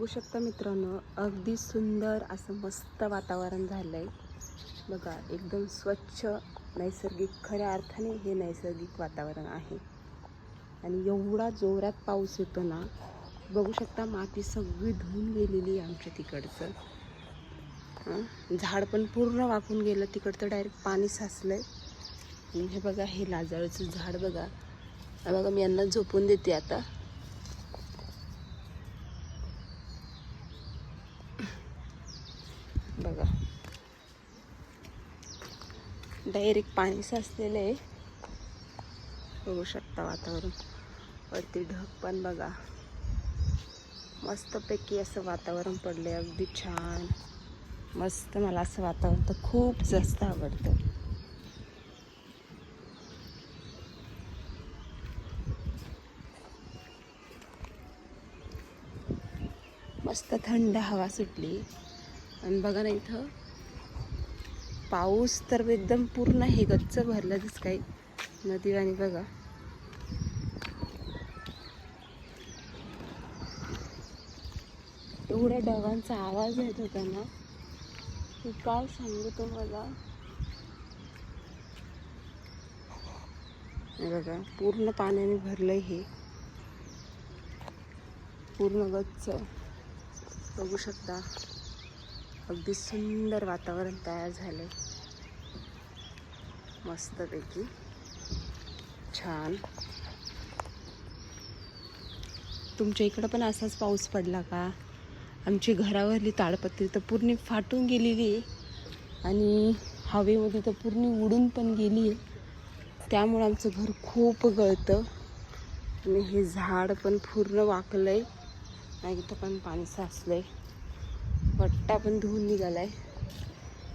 बघू शकता मित्रांनो अगदी सुंदर असं मस्त वातावरण झालं आहे बघा एकदम स्वच्छ नैसर्गिक खऱ्या अर्थाने हे नैसर्गिक वातावरण आहे. आणि एवढा जोरात पाऊस येतो ना बघू शकता माती सगळी धुवून गेलेली आहे आमच्या तिकडचं. झाड पण पूर्ण वाकून गेलं तिकडचं डायरेक्ट पाणी साचलं आहे हे बघा हे लाजाळूचं झाड बघा. बघा मी यांना झोपून देते आता. बघा. डायरेक्ट पाणी साचलेलं आहे. बघू शकता वातावरण. वरती ढग पण बघा. मस्तपैकी असं वातावरण पडलंय. अगदी छान. मस्त मला असं वातावरण. तर खूप जास्त आवडतं. मस्त थंड हवा सुटली. आणि बघा ना इथं. पाऊस तर एकदम पूर्ण हे गच्च भरलं दिस काही नदी आणि बघा. एवढ्या ढगांचा आवाज येत होता ना. की काय सांगू तुम्हाला? बघा पूर्ण पाण्याने भरलंय हे. पूर्ण गच्च. बघू शकता. अगदी सुंदर वातावरण तयार झालंय. मस्तपैकी. छान. तुमच्या इकडं पण असाच पाऊस पडला का? आमची घरावरली ताडपत्री तर पूर्ण फाटून गेलेली आहे. आणि हवेमध्ये तर पूर्ण उडून पण गेली आहे. त्यामुळे आमचं घर खूप गळतं. आणि हे झाड पण पूर्ण वाकलं आहे नाही इथं पण पाणी साचलं आहे वट्टा पण धुवून निघाला आहे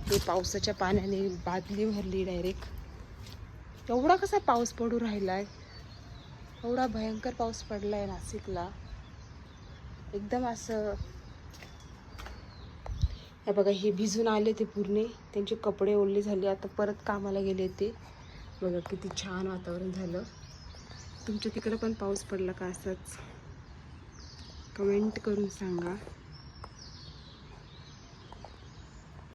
ते पावसाच्या पाण्याने बादली भरली डायरेक्ट एवढा कसा पाऊस पडू राहिला आहे एवढा भयंकर पाऊस पडला आहे नाशिकला. एकदम असं हे बघा हे भिजून आले ते पूर्ण. त्यांचे कपडे ओले झाले. आता परत कामाला गेले ते. बघा किती छान वातावरण झालं. तुमच्या तिकडं पण पाऊस पडला का असंच? कमेंट करून सांगा.